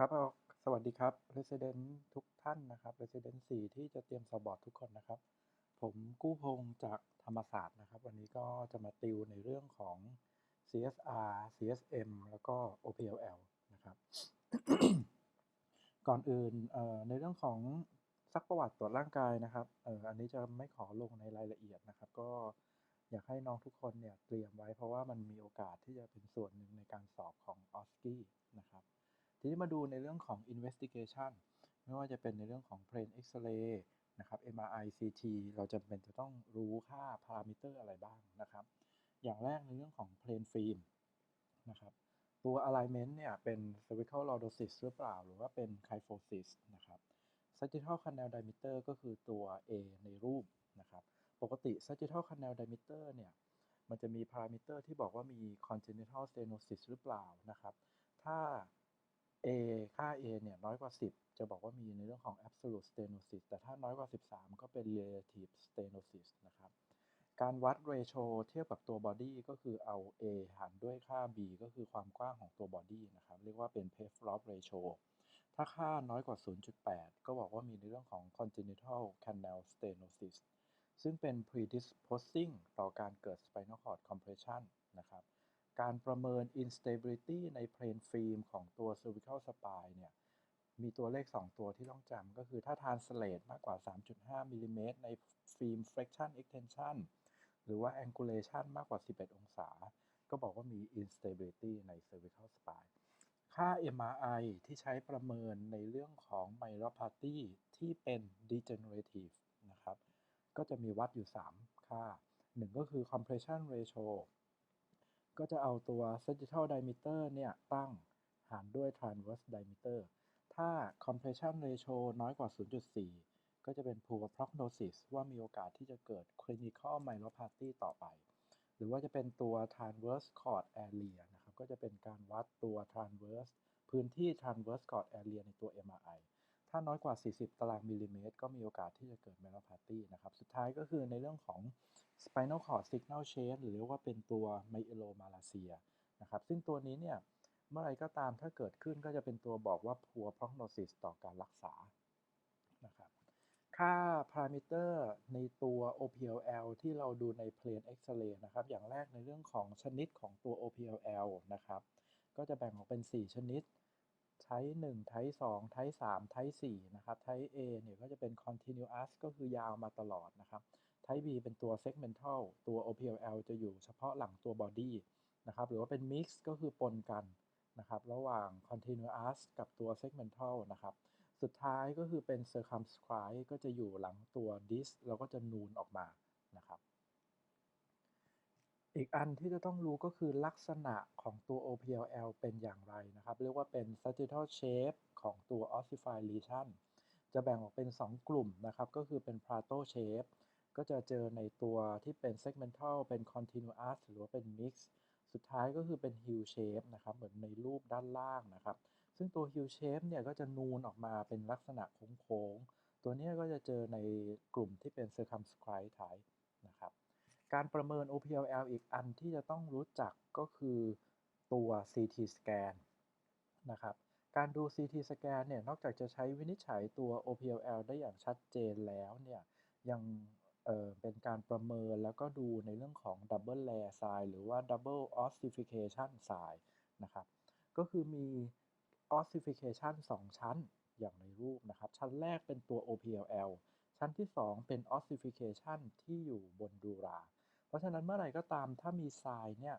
ครับเอาสวัสดีครับ Resident ทุกท่านนะครับ Resident 4 ที่จะเตรียมสอบบอร์ดทุกคนนะครับ ผมกู้พงษ์จากธรรมศาสตร์นะครับ วันนี้ก็จะมาติวในเรื่องของ CSR CSM แล้วก็ OPLL นะครับ ก่อนอื่นในเรื่องของซักประวัติตรวจร่างกายนะครับอ,อันนี้จะไม่ขอลงในรายละเอียดนะครับ ก็อยากให้น้องทุกคนเนี่ยเตรียมไว้เพราะว่ามันมีโอกาสที่จะเป็นส่วนหนึ่งในการสอบของ o s c i นะครับ ทีนี้มาดูในเรื่องของ investigation ไม่ว่าจะเป็นในเรื่องของ plain X-ray นะครับ MRI CT เราจำเป็นจะต้องรู้ค่าพารามิเตอร์อะไรบ้างนะครับ อย่างแรกในเรื่องของ plain film นะครับ ตัว alignment เนี่ยเป็น cervical lordosis หรือเปล่า หรือว่าเป็น kyphosis นะครับ sagittal canal diameter ก็คือตัว A ในรูปนะครับ ปกติ sagittal canal diameter เนี่ย มันจะมีพารามิเตอร์ที่บอกว่ามี congenital stenosis หรือเปล่านะครับ ถ้า A ค่า A เนี่ยน้อยกว่า 10 จะบอกว่ามีในเรื่องของ absolute stenosis แต่ถ้าน้อยกว่า 13 ก็เป็น relative stenosis นะครับ การวัด ratio เทียบกับตัว body ก็คือเอา A หารด้วยค่า B ก็คือความกว้างของตัว body นะครับ เรียกว่าเป็น p a v l o p ratio ถ้าค่าน้อยกว่า 0.8 ก็บอกว่ามีในเรื่องของ congenital canal stenosis ซึ่งเป็น predisposing ต่อการเกิด spinal cord compression นะครับ การประเมิน instability ในเพลนฟิล์มของตัว cervical spine เนี่ย มีตัวเลข 2 ตัวที่ต้องจำก็คือถ้า translate มากกว่า 3.5มิลิเมตรในฟิล์ม flexion extension หรือว่า angulation มากกว่า 11 องศา ก็บอกว่ามี instability ใน cervical spine ค่า MRI ที่ใช้ประเมินในเรื่องของ myelopathy ที่เป็น degenerative นะครับ ก็จะมีวัดอยู่ 3 ค่า 1 ก็คือ compression ratio ก็จะเอาตัว sagittal diameter เนี่ย ตั้งหารด้วย transverse diameter ถ้า compression ratio น้อยกว่า 0.4 ก็จะเป็น poor prognosis ว่ามีโอกาสที่จะเกิด clinical myelopathy ต่อไป หรือว่าจะเป็นตัว transverse cord area นะครับ ก็จะเป็นการวัดตัว transverse พื้นที่ transverse cord area ในตัว MRI ถ้าน้อยกว่า 40 ตารางมิลลิเมตร ก็มีโอกาสที่จะเกิด myelopathy นะครับ สุดท้ายก็คือในเรื่องของ spinal cord signal chain หรือเรียกว่าเป็นตัว myelomalacia นะครับ ซึ่งตัวนี้เนี่ย เมื่อไรก็ตามถ้าเกิดขึ้นก็จะเป็นตัวบอกว่า poor prognosis ต่อการรักษา นะครับ ค่าพารามิเตอร์ในตัว OPLL ที่เราดูใน plain X-ray นะครับ อย่างแรกในเรื่องของชนิดของตัว OPLL นะครับ ก็จะแบ่งออกเป็น 4 ชนิด type 1 type 2 type 3 type 4นะครับ type A เนี่ยก็จะเป็น continuous ก็คือยาวมาตลอดนะครับ type B เป็นตัว segmental ตัว OPLL จะอยู่เฉพาะหลังตัว body นะครับหรือว่าเป็น mix ก็คือปนกันนะครับระหว่าง continuous กับตัว segmental นะครับสุดท้ายก็คือเป็น circumscribe ก็จะอยู่หลังตัว Dis แล้วก็จะนูนออกมานะครับอีกอันที่จะต้องรู้ก็คือลักษณะของตัว OPLL เป็นอย่างไรนะครับ เรียกว่าเป็น sagittal shape ของตัว ossified lesion จะแบ่งออกเป็น 2 กลุ่มนะครับ ก็คือเป็น plateau shape ก็จะเจอในตัวที่เป็น segmental เป็น continuous หรือว่าเป็น mix สุดท้ายก็คือเป็น hill shape นะครับ เหมือนในรูปด้านล่างนะครับ ซึ่งตัว hill shape เนี่ยก็จะนูนออกมาเป็นลักษณะโค้งๆ ตัวนี้ก็จะเจอในกลุ่มที่เป็น circumscribed type นะครับ การประเมิน OPLL อีกอันที่จะต้องรู้จักก็คือตัว CT scan นะครับ การดู CT scan เนี่ย นอกจากจะใช้วินิจฉัยตัว OPLL ได้อย่างชัดเจนแล้วเนี่ย ยัง เอ่อเป็นการประเมินแล้วก็ดูในเรื่องของ double layer size หรือว่า double ossification size นะครับ ก็คือมี ossification 2 ชั้นอย่างในรูปนะครับ ชั้นแรกเป็นตัว OPLL ชั้นที่ 2 เป็น ossification ที่อยู่บนดูรา เพราะฉะนั้นเมื่อไหร่ก็ตามถ้ามีทรายเนี่ย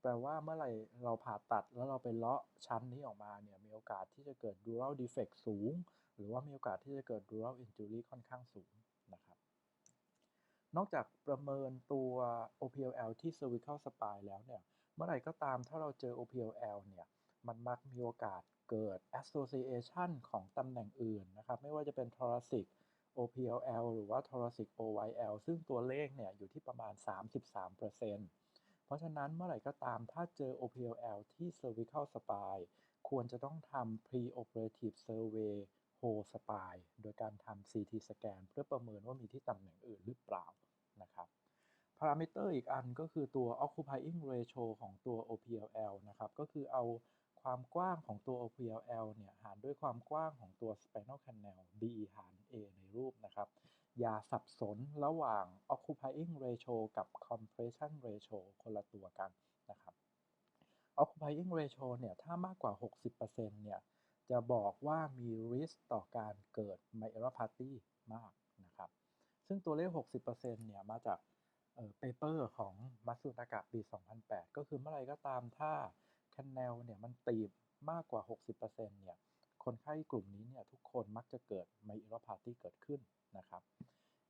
แปลว่าเมื่อไหร่เราผ่าตัดแล้วเราไปเลาะชั้นนี้ออกมาเนี่ยมีโอกาสที่จะเกิด dural defect สูง หรือว่ามีโอกาสที่จะเกิด dural injury ค่อนข้างสูง นอกจากประเมินตัว OPLL ที่ cervical spine แล้วเนี่ย เมื่อไหร่ก็ตามถ้าเราเจอ OPLL เนี่ย มันมักมีโอกาสเกิด association ของตำแหน่งอื่นนะครับ ไม่ว่าจะเป็น thoracic OPLL หรือว่า thoracic OYL ซึ่งตัวเลขเนี่ยอยู่ที่ประมาณ 33%เพราะฉะนั้นเมื่อไหร่ก็ตามถ้าเจอ OPLL ที่ cervical spine ควรจะต้องทำ preoperative survey whole spine โดยการทำ CT scan เพื่อประเมินว่ามีที่ตำแหน่งอื่นหรือเปล่านะครับพารามิเตอร์อีกอันก็คือตัว occupying ratio ของตัว OPLL นะครับ ก็คือเอาความกว้างของตัว OPLL เนี่ยหารด้วยความกว้างของตัว spinal canal B หาร A ในรูปนะครับ อย่าสับสนระหว่าง occupying ratio กับ compression ratio คนละตัวกันนะครับ occupying ratio เนี่ยถ้ามากกว่า 60%เนี่ย จะบอกว่ามี risk ต่อการเกิด myelopathy มากนะครับ ซึ่งตัวเลข 60%เนี่ยมาจากเปเปอร์ของมัตสุนากะปี 2008 ก็คือเมื่อไรก็ตามถ้า canal เนี่ยมันตีบมากกว่า 60%เนี่ยคนไข้กลุ่มนี้เนี่ยทุกคนมักจะเกิด myelopathy เกิดขึ้นนะครับ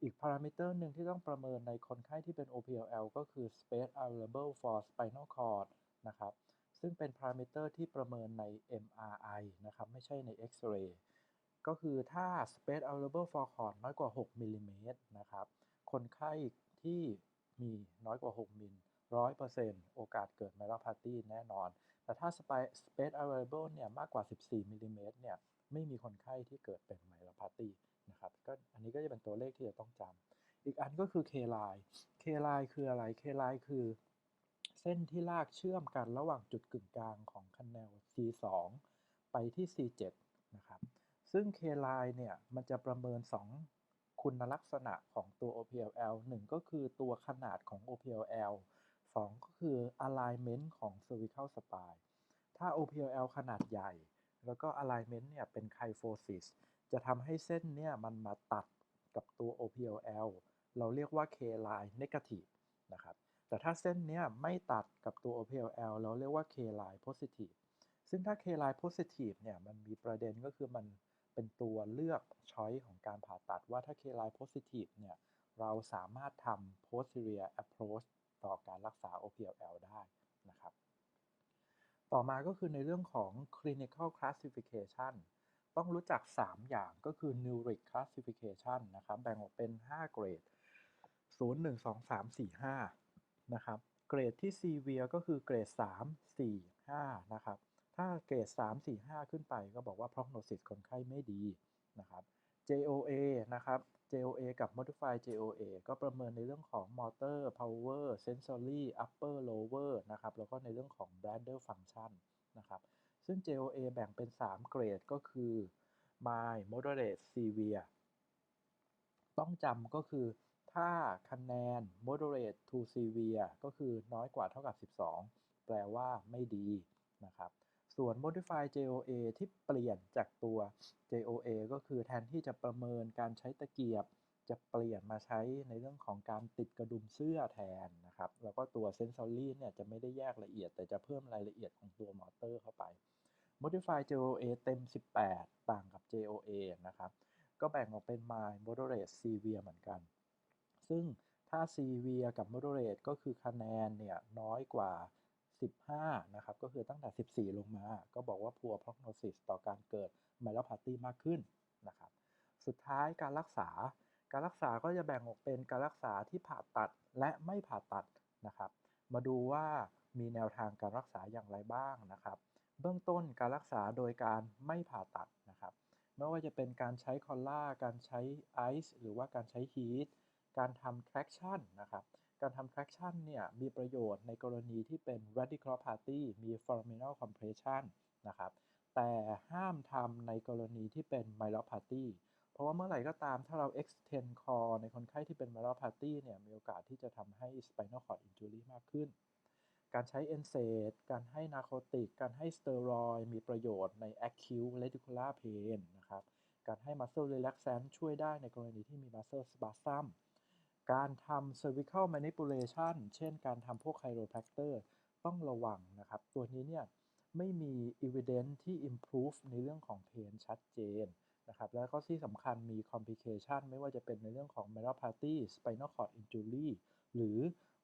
อีกพารามิเตอร์หนึ่งที่ต้องประเมินในคนไข้ที่เป็น OPLL ก็คือ space available for spinal cord นะครับ ซึ่งเป็นพารามิเตอร์ที่ประเมินใน MRI นะครับ ไม่ใช่ใน X-ray ก็คือถ้า space available for cord น้อยกว่า 6มิลลิเมตรนะครับ คนไข้ที่มีน้อยกว่า 6มิลร้อยเปอร์เซ็นต์โอกาสเกิดไมโลพาตีแน่นอน แต่ถ้า space available เนี่ยมากกว่า 14มิลลิเมตรเนี่ยไม่มีคนไข้ที่เกิดเป็นไมโลพาตีนะครับก็อันนี้ก็จะเป็นตัวเลขที่จะต้องจำอีกอันก็คือ K line K line คืออะไร K line คือ เส้นที่ลากเชื่อมกันระหว่างจุดกึ่งกลางของคันแนล C2 ไปที่ C7 นะครับ ซึ่ง K line เนี่ย มันจะประเมิน 2 คุณลักษณะของตัว OPLL 1 ก็คือตัวขนาดของ OPLL 2 ก็คือ alignment ของ cervical spine ถ้า OPLL ขนาดใหญ่ แล้วก็ alignment เนี่ย เป็น kyphosis จะทำให้เส้นเนี่ย มันมาตัดกับตัว OPLL เราเรียกว่า K line negative นะครับ แต่ถ้าเส้นเนี้ยไม่ตัดกับตัว OPLL เราเรียกว่า K line positive ซึ่งถ้า K line positive เนี่ยมันมีประเด็นก็คือมันเป็นตัวเลือกช้อยของการผ่าตัดว่าถ้า K-line positive เนี่ยเราสามารถทำ posterior approach ต่อการรักษา OPLL ได้นะครับ ต่อมาก็คือในเรื่องของ clinical classification ต้องรู้จัก 3 อย่างก็คือ Neuric classification นะครับ แบ่งออกเป็น 5 เกรด 0 1 2 3 4 5 นะครับ เกรดที่ severe ก็คือเกรด 3 4 5 นะครับ ถ้าเกรด 3 4 5 ขึ้นไปก็บอกว่า prognosis คนไข้ไม่ดีนะครับ JOA นะครับ JOA กับ Modify JOA ก็ประเมินในเรื่องของ motor power sensory upper lower นะครับ แล้วก็ในเรื่องของ bladder function นะครับ ซึ่ง JOA แบ่งเป็น 3 เกรดก็คือ mild moderate severe ต้องจำก็คือ ถ้าคะแนน moderate to severe ก็คือน้อยกว่าเท่ากับ 12 แปลว่าไม่ดีนะครับส่วน modify JOA ที่เปลี่ยนจากตัว JOA ก็คือแทนที่จะประเมินการใช้ตะเกียบ จะเปลี่ยนมาใช้ในเรื่องของการติดกระดุมเสื้อแทนนะครับ แล้วก็ตัว sensory เนี่ยจะไม่ได้แยกละเอียด แต่จะเพิ่มรายละเอียดของตัวมอเตอร์เข้าไป modify JOA เต็ม 18 ต่างกับ JOA นะครับ ก็แบ่งออกเป็น mild moderate severe เหมือนกัน ซึ่งถ้า severe กับ moderate ก็คือคะแนนเนี่ยน้อยกว่า 15 นะครับ ก็คือตั้งแต่ 14 ลงมา ก็บอกว่า poor prognosis ต่อการเกิด myelopathy มากขึ้นนะครับ สุดท้ายการรักษา การรักษาก็จะแบ่งออกเป็นการรักษาที่ผ่าตัดและไม่ผ่าตัดนะครับ มาดูว่ามีแนวทางการรักษาอย่างไรบ้างนะครับ เบื้องต้นการรักษาโดยการไม่ผ่าตัดนะครับ ไม่ว่าจะเป็นการใช้คอลล่า การใช้ไอซ์หรือว่าการใช้ฮีท การทำ traction นะครับ การทำ traction เนี่ยมีประโยชน์ในกรณีที่เป็น radiculopathy มี foraminal compression นะครับ แต่ห้ามทำในกรณีที่เป็น myelopathy เพราะว่าเมื่อไหร่ก็ตามถ้าเรา extend core ในคนไข้ที่เป็น myelopathy เนี่ยมีโอกาสที่จะทำให้ spinal cord injury มากขึ้น การใช้ NSAID การให้นาโคติก การให้สเตียรอยมีประโยชน์ใน acute radicular pain นะครับ การให้ muscle relaxant ช่วยได้ในกรณีที่มี muscle spasm การทำ cervical manipulation เช่นการทำพวก chiropractor ต้องระวังนะครับ ตัวนี้เนี่ยไม่มี evidence ที่ improve ในเรื่องของ pain ชัดเจนนะครับ แล้วก็ที่สำคัญมี complication ไม่ว่าจะเป็นในเรื่องของ myelopathy spinal cord injury หรือ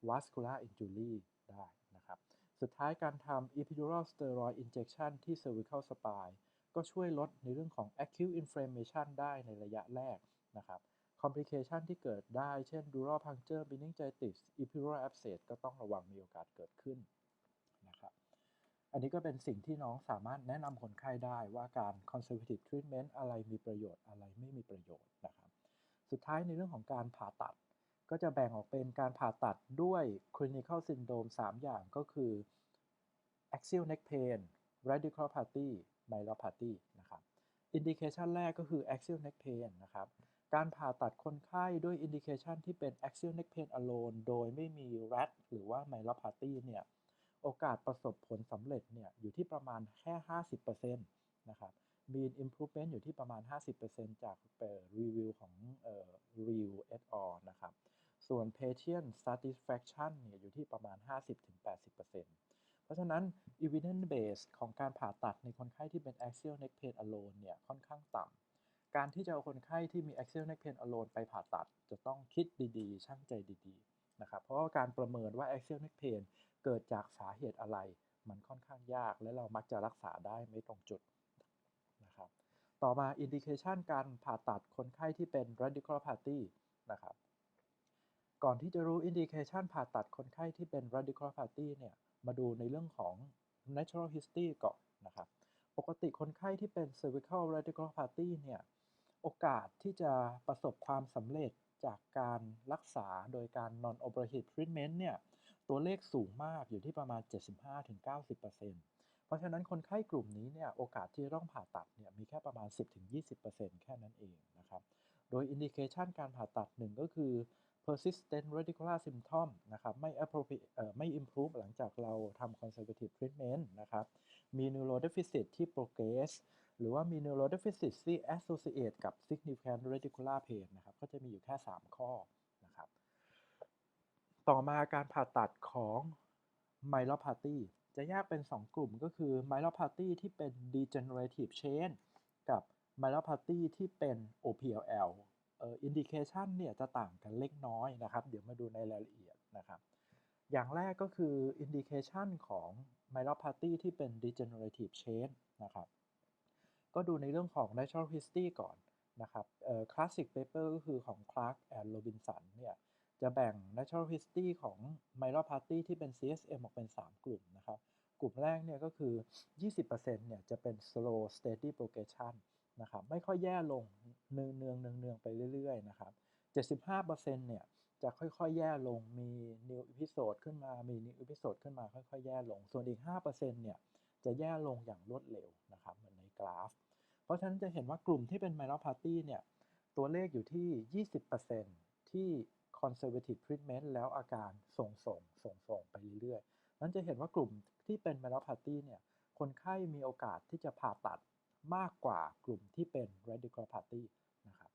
vascular injury ได้นะครับ สุดท้ายการทำ epidural steroid injection ที่ cervical spine ก็ช่วยลดในเรื่องของ acute inflammation ได้ในระยะแรกนะครับ คอมพลิเคชันที่เกิดได้ เช่น dural puncture meningitis epidural abscess ก็ต้องระวังมีโอกาสเกิดขึ้นนะครับ อันนี้ก็เป็นสิ่งที่น้องสามารถแนะนำคนไข้ได้ว่าการ conservative treatment อะไรมีประโยชน์อะไรไม่มีประโยชน์นะครับ สุดท้ายในเรื่องของการผ่าตัด ก็จะแบ่งออกเป็นการผ่าตัดด้วย clinical syndrome 3 อย่างก็คือ axial neck pain radiculopathy myelopathy นะครับ indication แรกก็คือ axial neck pain นะครับ การผ่าตัดคนไข้ด้วย indication ที่เป็น axial neck pain alone โดยไม่มี RAD หรือว่า myelopathy เนี่ย โอกาสประสบผลสำเร็จเนี่ยอยู่ที่ประมาณแค่ 50%นะครับ mean improvement อยู่ที่ประมาณ 50%จากรีวิวของ Real et al นะครับ ส่วน patient satisfaction เนี่ยอยู่ที่ประมาณ 50-80%เพราะฉะนั้น evidence base ของการผ่าตัดในคนไข้ที่เป็น axial neck pain alone เนี่ยค่อนข้างต่ำ การที่จะเอาคนไข้ที่มี axial neck pain alone ไปผ่าตัด จะต้องคิดดีๆช่างใจดีๆ นะครับ เพราะว่าการประเมินว่า axial neck pain เกิดจากสาเหตุอะไร มันค่อนข้างยาก และเรามักจะรักษาได้ไม่ตรงจุดนะครับ ต่อมา indication การผ่าตัดคนไข้ที่เป็น radiculopathy นะครับ ก่อนที่จะรู้ indication ผ่าตัดคนไข้ที่เป็น radiculopathy เนี่ย มาดูในเรื่องของ natural history ก่อนนะครับ ปกติคนไข้ที่เป็น cervical radiculopathy เนี่ย โอกาสที่จะประสบความสำเร็จจากการรักษาโดยการ non operative treatment เนี่ยตัวเลขสูงมากอยู่ที่ประมาณ 75-90%เพราะฉะนั้นคนไข้กลุ่มนี้เนี่ยโอกาสที่จะต้องผ่าตัดเนี่ยมีแค่ประมาณ 10-20%แค่นั้นเองนะครับ โดย indication การผ่าตัดหนึ่งก็คือ persistent radicular symptom นะครับไม่ appropriate เอ่อไม่ improve หลังจากเราทำ conservative treatment นะครับมี neurodeficit ที่ progress หรือว่ามี neurodeficit ที่ associate กับ significant radicular pain นะครับ ก็จะมีอยู่แค่ 3 ข้อนะครับ ต่อมาการผ่าตัดของ myelopathy จะแยกเป็น 2 กลุ่มก็คือ myelopathy ที่เป็น degenerative chain กับ myelopathy ที่เป็น OPLL เอ่อ indication เนี่ยจะต่างกันเล็กน้อยนะครับ เดี๋ยวมาดูในรายละเอียดนะครับ อย่างแรกก็คือ indication ของ myelopathy ที่เป็น degenerative chain นะครับ ก็ดูในเรื่องของ natural history ก่อนนะครับเอ่อ classic paper ก็คือของ Clark and Robinson เนี่ยจะแบ่ง natural history ของ myelopathy ที่เป็น CSM ออกเป็น 3 กลุ่มนะครับ กลุ่มแรกเนี่ยก็คือ 20%เนี่ยจะเป็น slow steady progression นะครับไม่ค่อยแย่ลงเนืองเนืองเนืองเนืองไปเรื่อยๆนะครับ 75%เนี่ยจะค่อยๆ แย่ลง มี new episode ขึ้นมา มี new episode ขึ้นมาค่อยๆ แย่ลง ส่วนอีก 5%เนี่ยจะแย่ลงอย่างรวดเร็วนะครับ เหมือนในกราฟ เพราะฉะนั้นจะเห็นว่ากลุ่มที่เป็น myelopathy เนี่ย ตัวเลขอยู่ที่ 20%ที่ conservative treatment แล้วอาการส่งส่งส่งส่งไปเรื่อยๆ นั้นจะเห็นว่ากลุ่มที่เป็น myelopathy เนี่ย คนไข้มีโอกาสที่จะผ่าตัดมากกว่ากลุ่มที่เป็น radiculopathy นะครับ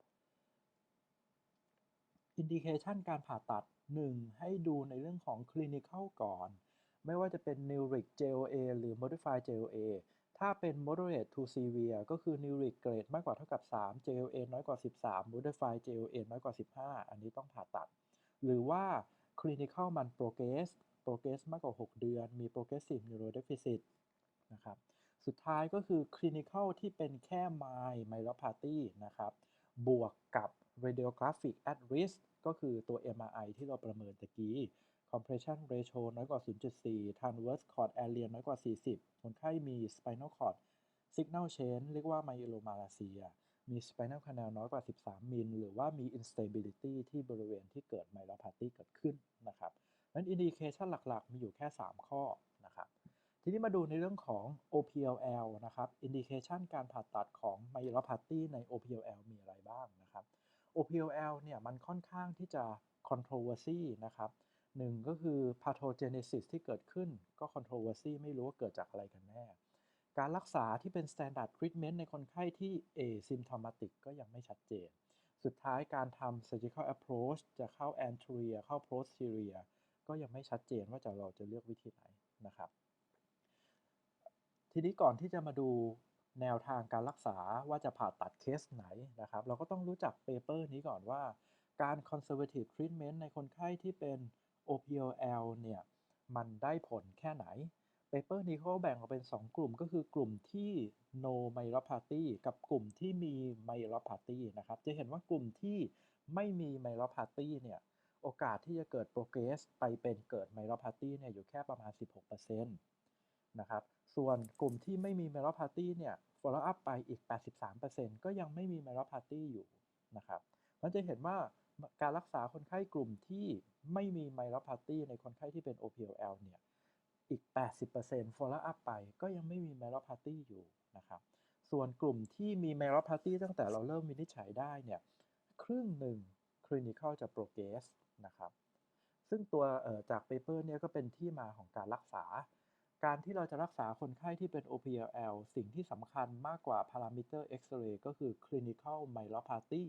indication การผ่าตัด 1. ให้ดูในเรื่องของ clinical ก่อน ไม่ว่าจะเป็น Nuric JOA หรือ Modified JOA ถ้าเป็น moderate to severe ก็คือ Nuric เกรดมากกว่าเท่ากับ 3 JOA น้อยกว่า 13 Modified JOA น้อยกว่า 15 อันนี้ต้องผ่าตัด หรือว่า clinical มัน progress progress มากกว่า 6 เดือน มี progressive neurodeficit นะครับ สุดท้ายก็คือ clinical ที่เป็นแค่ mild myelopathy นะครับ บวกกับ radiographic at risk ก็คือตัว MRI ที่เราประเมินตะกี้ compression ratio น้อยกว่า 0.4 transverse cord area น้อยกว่า 40 คนไข้มี spinal cord signal change เรียกว่า myelomalacia มี spinal canal น้อยกว่า 13 มิล หรือว่ามี instability ที่บริเวณที่เกิด myelopathy เกิดขึ้นนะครับนั้น indication หลักๆ มีอยู่แค่ 3 ข้อนะครับ ทีนี้มาดูในเรื่องของ OPLL นะครับ indication การผ่าตัดของ myelopathy ใน OPLL มีอะไรบ้างนะครับ OPLL เนี่ยมันค่อนข้างที่จะ controversy นะครับ หนึ่งก็คือ pathogenesis ที่เกิดขึ้นก็ controversy ไม่รู้ว่าเกิดจากอะไรกันแน่ การรักษาที่เป็น standard treatment ในคนไข้ที่ asymptomatic ก็ยังไม่ชัดเจน สุดท้ายการทำ surgical approach จะเข้า anterior เข้า posterior ก็ยังไม่ชัดเจนว่าจะเราจะเลือกวิธีไหนนะครับ ทีนี้ก่อนที่จะมาดูแนวทางการรักษาว่าจะผ่าตัดเคสไหนนะครับ เราก็ต้องรู้จักเปเปอร์นี้ก่อนว่าการ conservative treatment ในคนไข้ที่เป็น OPLL เนี่ยมันได้ผลแค่ไหนเปเปอร์นี้เขาแบ่งออกเป็น 2 กลุ่มก็คือกลุ่มที่ no myelopathy กับกลุ่มที่มี myelopathy นะครับ จะเห็นว่ากลุ่มที่ไม่มี myelopathy เนี่ย โอกาสที่จะเกิด progress ไปเป็นเกิด myelopathy เนี่ยอยู่แค่ประมาณ 16%นะครับ ส่วนกลุ่มที่ไม่มี myelopathy เนี่ย follow up ไปอีก 83%ก็ยังไม่มี myelopathy อยู่นะครับมันจะเห็นว่า การรักษาคนไข้กลุ่มที่ไม่มี myelopathy ในคนไข้ที่เป็น OPL เนี่ย อีก 80% follow up ไปก็ยังไม่มี myelopathy อยู่นะครับ ส่วนกลุ่มที่มี myelopathy ตั้งแต่เราเริ่มวินิจฉัยได้เนี่ย ครึ่งหนึ่ง clinical จะ progress นะครับ ซึ่งตัวจากเปเปอร์เนี่ยก็เป็นที่มาของการรักษา การที่เราจะรักษาคนไข้ที่เป็น OPL สิ่งที่สำคัญมากกว่าพารามิเตอร์เอ็กซเรย์ก็คือ clinical myelopathy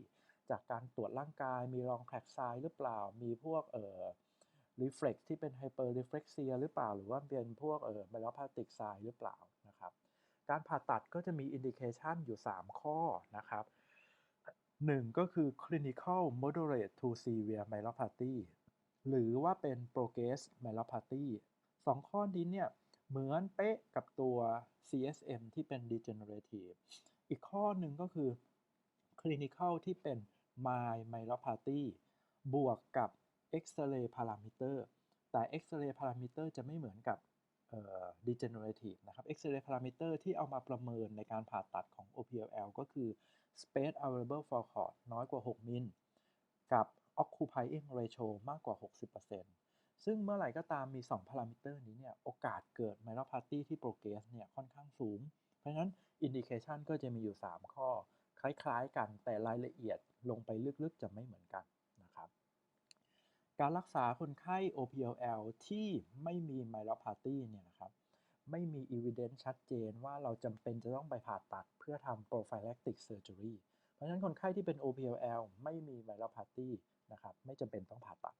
จากการตรวจร่างกาย มีรองแคลกไซหรือเปล่า มีพวกเอ่อ reflex ที่เป็น hyperreflexia หรือเปล่า หรือว่าเป็นพวกเอ่อ myelopathic sign หรือเปล่านะครับ การผ่าตัดก็จะมี indication อยู่ 3 ข้อนะครับหนึ่งก็คือ clinical moderate to severe myelopathy หรือว่าเป็น progress myelopathy สองข้อนี้เนี่ย เหมือนเป๊ะกับตัว CSM ที่เป็น degenerative อีกข้อหนึ่งก็คือ คลินิคอลที่เป็น mild myelopathy บวกกับเอ็กซเรย์พารามิเตอร์แต่เอ็กซเรย์พารามิเตอร์จะไม่เหมือนกับดิเจเนอเรทีฟนะครับเอ็กซเรย์พารามิเตอร์ที่เอามาประเมินในการผ่าตัดของ OPLL ก็คือ space available for cord น้อยกว่า 6 มิล กับ occupying ratio มากกว่า 60%ซึ่งเมื่อไหร่ก็ตามมี 2 พารามิเตอร์นี้เนี่ย โอกาสเกิดไมล์พาตี้ที่โปรเกรสเนี่ย ค่อนข้างสูง เพราะฉะนั้นอินดิเคชันก็จะมีอยู่ 3 ข้อ คล้ายๆกัน แต่รายละเอียดลงไปลึกๆจะไม่เหมือนกันนะครับ การรักษาคนไข้ OPLL ที่ไม่มี myelopathy เนี่ยนะครับ ไม่มี evidence ชัดเจนว่าเราจำเป็นจะต้องไปผ่าตัดเพื่อทำ prophylactic surgery เพราะฉะนั้นคนไข้ที่เป็น OPLL ไม่มี myelopathy นะครับไม่จำเป็นต้องผ่าตัด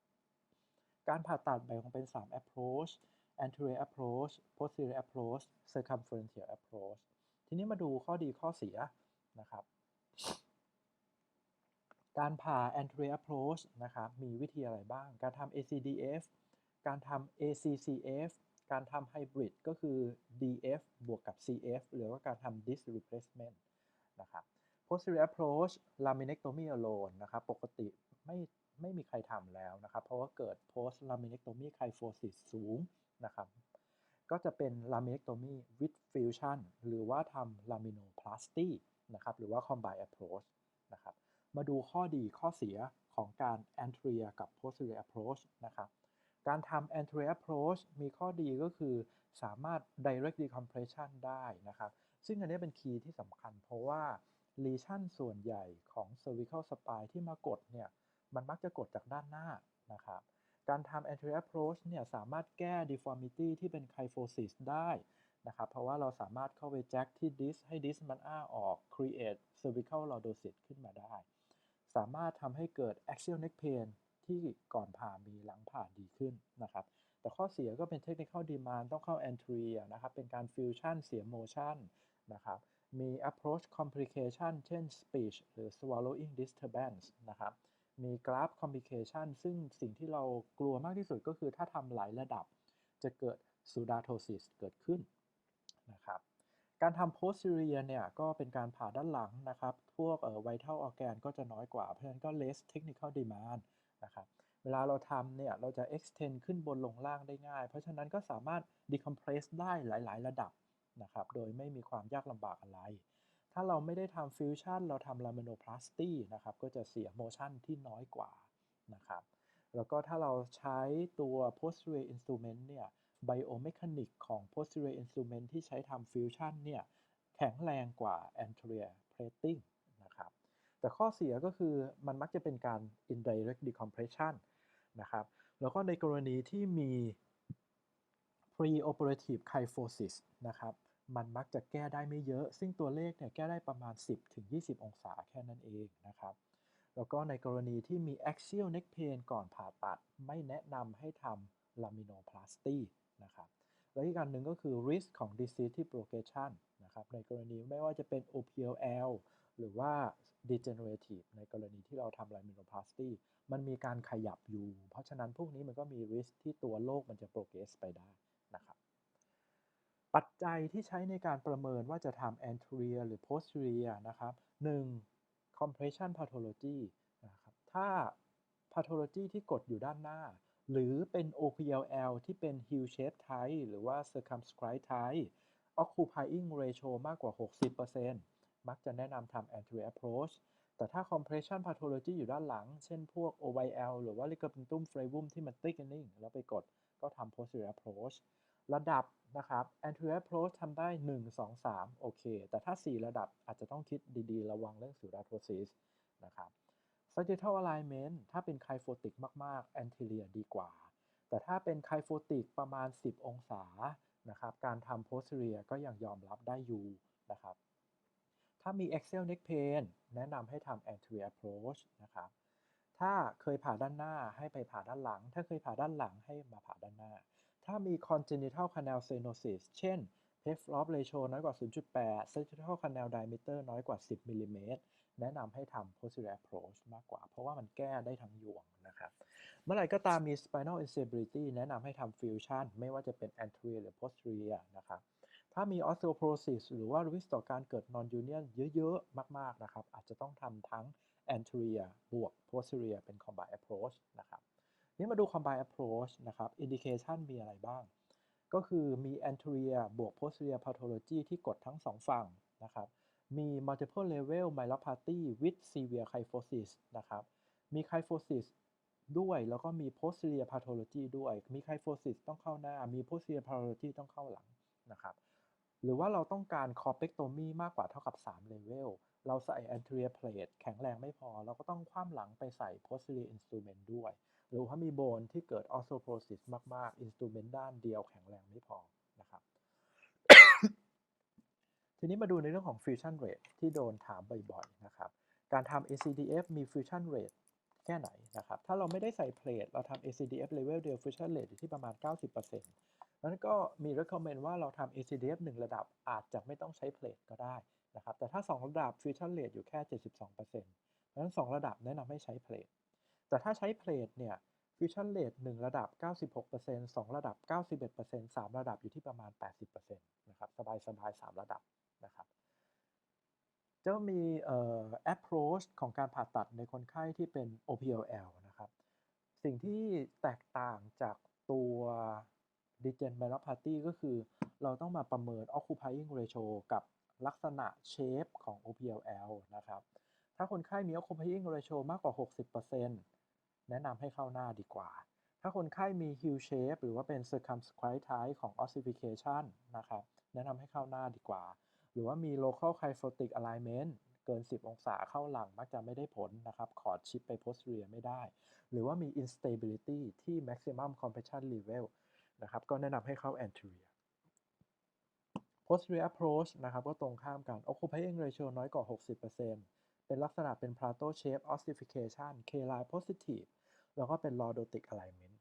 การผ่าตัดแบ่งออกเป็น 3 approach anterior approach posterior approach circumferential approach ทีนี้มาดูข้อดีข้อเสียนะครับ การผ่า anterior approach นะครับ มีวิธีอะไรบ้าง การทำ ACDF การทำ ACCF การทำไฮบริดก็คือ DF บวกกับ CF หรือว่าการทำ disc replacement นะครับ posterior approach laminectomy alone นะครับ ปกติไม่ไม่มีใครทำแล้วนะครับ เพราะว่าเกิด post laminectomy kyphosis สูงนะครับ ก็จะเป็น laminectomy with fusion หรือว่าทำ laminoplasty นะครับ หรือว่า combined approach นะครับ มาดูข้อดีข้อเสียของการ anterior กับ posterior approach นะครับ การทำ anterior approach มีข้อดีก็คือสามารถ direct decompression ได้นะครับ ซึ่งอันนี้เป็นคีย์ที่สำคัญเพราะว่า lesion ส่วนใหญ่ของ cervical spine ที่มากดเนี่ย มันมักจะกดจากด้านหน้านะครับ การทำ anterior approach เนี่ยสามารถแก้ deformity ที่เป็น kyphosis ได้นะครับ เพราะว่าเราสามารถเข้าไปแจ็คที่ disc ให้ disc มันอ้าออก create cervical lordosis ขึ้นมาได้ สามารถทำให้เกิด axial neck pain ที่ก่อนผ่ามีหลังผ่าดีขึ้นนะครับ แต่ข้อเสียก็เป็น technical demand ต้องเข้า anterior นะครับ เป็นการ fusion เสีย motion นะครับ มี approach complication เช่น speech หรือ swallowing disturbance นะครับ มี graft complication ซึ่งสิ่งที่เรากลัวมากที่สุดก็คือถ้าทำหลายระดับ จะเกิด pseudotosis เกิดขึ้นนะครับ การทำ posterior เนี่ยก็เป็นการผ่าด้านหลังนะครับ พวก vital organ ก็จะน้อยกว่า เพราะฉะนั้นก็ less technical demand นะครับ เวลาเราทำเนี่ยเราจะ extend ขึ้นบนลงล่างได้ง่าย เพราะฉะนั้นก็สามารถ decompress ได้หลาย ๆ ระดับนะครับ โดยไม่มีความยากลำบากอะไร ถ้าเราไม่ได้ทำ fusion เราทำ laminoplasty นะครับ ก็จะเสีย motion ที่น้อยกว่านะครับ แล้วก็ถ้าเราใช้ตัว posterior instrument เนี่ย biomechanic ของ posterior instrument ที่ใช้ทำ fusion เนี่ย แข็งแรงกว่า anterior plating แต่ข้อเสียก็คือมันมักจะเป็นการ indirect decompression นะครับ แล้วก็ในกรณีที่มี preoperative kyphosis นะครับ มันมักจะแก้ได้ไม่เยอะ ซึ่งตัวเลขเนี่ยแก้ได้ประมาณ 10-20 องศาแค่นั้นเองนะครับแล้วก็ในกรณีที่มี axial neck pain ก่อนผ่าตัด ไม่แนะนำให้ทำ laminoplasty นะครับแล้วอีกอันหนึ่งก็คือ risk ของ disease progression นะครับในกรณีไม่ว่าจะเป็น OPLL หรือว่า degenerative ในกรณีที่เราทำ laminoplasty มันมีการขยับอยู่ เพราะฉะนั้นพวกนี้มันก็มี risk ที่ตัวโรคมันจะ progress ไปได้นะครับปัจจัยที่ใช้ในการประเมินว่าจะทำ anterior หรือ posterior นะครับ 1. compression pathology นะครับถ้า pathology ที่กดอยู่ด้านหน้า หรือเป็น OPLL ที่เป็น hill shape type หรือว่า circumscribed type occupying ratio มากกว่า 60%มักจะแนะนำทำ anterior approach แต่ถ้า compression pathology อยู่ด้านหลัง เช่นพวก OYL หรือว่า ligamentum flavum ที่มัน thickening แล้วไปกดก็ทำ posterior approach ระดับนะครับ anterior approach ทำได้ 1 2 3 โอเค แต่ถ้า 4 ระดับอาจจะต้องคิดดีๆ ระวังเรื่อง pseudoarthrosis นะครับ sagittal alignment ถ้าเป็น kyphotic มากๆ anterior ดีกว่า แต่ถ้าเป็น kyphotic ประมาณ 10 องศานะครับการทำ posterior ก็ยังยอมรับได้อยู่นะครับถ้ามี axial neck pain แนะนำให้ทำ anterior approach นะครับถ้าเคยผ่าด้านหน้าให้ไปผ่าด้านหลัง ถ้าเคยผ่าด้านหลังให้มาผ่าด้านหน้า ถ้ามี congenital canal stenosis เช่น p e flop ratio น้อยกว่า 0.8 sagittal canal diameter น้อยกว่า 10มิลลิเมตร แนะนำให้ทำ posterior approach มากกว่า เพราะว่ามันแก้ได้ทั้งยวงนะครับ เมื่อไหร่ก็ตามมี spinal instability แนะนำให้ทำ fusion ไม่ว่าจะเป็น anterior หรือ posterior นะครับ ถ้ามี osteoporosis หรือว่า risk ต่อการเกิด non union เยอะ ๆ มาก ๆ นะครับ อาจจะต้องทำทั้ง anterior บวก posterior เป็น combined approach นะครับ นี่มาดู combined approach นะครับ indication มีอะไรบ้าง ก็คือมี anterior บวก posterior pathology ที่กดทั้งสองฝั่งนะครับ มี multiple level myelopathy with severe kyphosis นะครับ มี kyphosis ด้วยแล้วก็มี posterior pathology ด้วย มี kyphosis ต้องเข้าหน้า มี posterior pathology ต้องเข้าหลังนะครับหรือว่าเราต้องการ corpectomy มากกว่าเท่ากับ 3 level เราใส่ anterior plate แข็งแรงไม่พอ เราก็ต้องคว่ำหลังไปใส่ posterior instrument ด้วย หรือว่ามีโบนที่เกิด osteoporosis มาก ๆ instrument ด้านเดียวแข็งแรงไม่พอนะครับ ทีนี้มาดูในเรื่องของ fusion rate ที่โดนถามบ่อยๆนะครับ การทำ ACDF มี fusion rate แค่ไหนนะครับ ถ้าเราไม่ได้ใส่เพลทเราทำ ACDF level เดียว fusion rate อยู่ที่ประมาณ 90%นั้นก็มี recommend ว่าเราทำ ACDF 1 ระดับอาจจะไม่ต้องใช้เพลทก็ได้นะครับ แต่ถ้า 2 ระดับ fusion rate อยู่แค่ 72%เพราะฉะนั้น 2 ระดับแนะนำให้ใช้เพลทแต่ถ้าใช้เพลทเนี่ย fusion rate 1 ระดับ 96% 2 ระดับ 91% 3 ระดับอยู่ที่ประมาณ 80%นะครับ สบายๆ3ระดับ นะครับจะมีเอ่อ approach ของการผ่าตัดในคนไข้ที่เป็น OPLL นะครับ สิ่งที่แตกต่างจากตัว degen myelopathy ก็คือ เราต้องมาประเมิน occupying ratio กับลักษณะ shape ของ OPLL นะครับ ถ้าคนไข้มี occupying ratio มากกว่า 60%แนะนำให้เข้าหน้าดีกว่า ถ้าคนไข้มี hill shape หรือว่าเป็น circumscribed type ของ ossification นะครับ แนะนำให้เข้าหน้าดีกว่า หรือว่ามี local kyphotic alignment เกิน 10 องศาเข้าหลังมักจะไม่ได้ผลนะครับ ขอดชิปไป posterior ไม่ได้ หรือว่ามี instability ที่ maximum compression level นะครับ ก็แนะนำให้เข้า anterior posterior approach นะครับ ก็ตรงข้ามกัน occupying ratio น้อยกว่า 60%เป็นลักษณะเป็น plateau shape ossification K-line positive แล้วก็เป็น lordotic alignment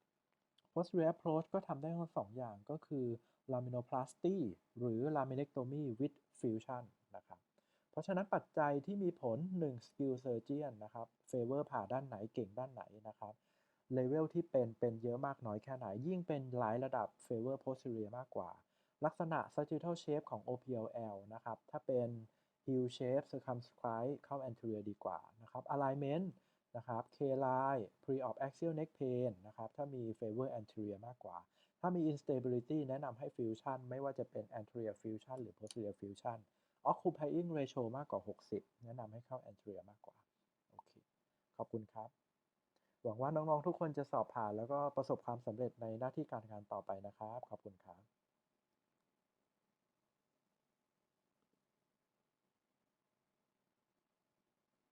posterior approach ก็ทำได้ทั้งสองอย่างก็คือ laminoplasty หรือ laminectomy with fusion นะครับ เพราะฉะนั้นปัจจัยที่มีผล 1 skill surgeon นะครับ favor ผ่าด้านไหนเก่งด้านไหนนะครับ level ที่เป็นเป็นเยอะมากน้อยแค่ไหน ยิ่งเป็นหลายระดับ favor posterior มากกว่า ลักษณะ sagittal shape ของ OPLL นะครับ ถ้าเป็น hill shape circumscribe เข้า anterior ดีกว่านะครับ alignment นะครับ K-line pre-op axial neck pain นะครับ ถ้ามี favor anterior มากกว่า ถ้ามี instability แนะนำให้ fusion ไม่ว่าจะเป็น anterior fusion หรือ posterior fusion occupying ratio มากกว่า 60 แนะนำให้เข้า anterior มากกว่า โอเค ขอบคุณครับ หวังว่าน้อง ๆ ทุกคนจะสอบผ่านแล้วก็ประสบความสำเร็จในหน้าที่การงานต่อไปนะครับ ขอบคุณครับ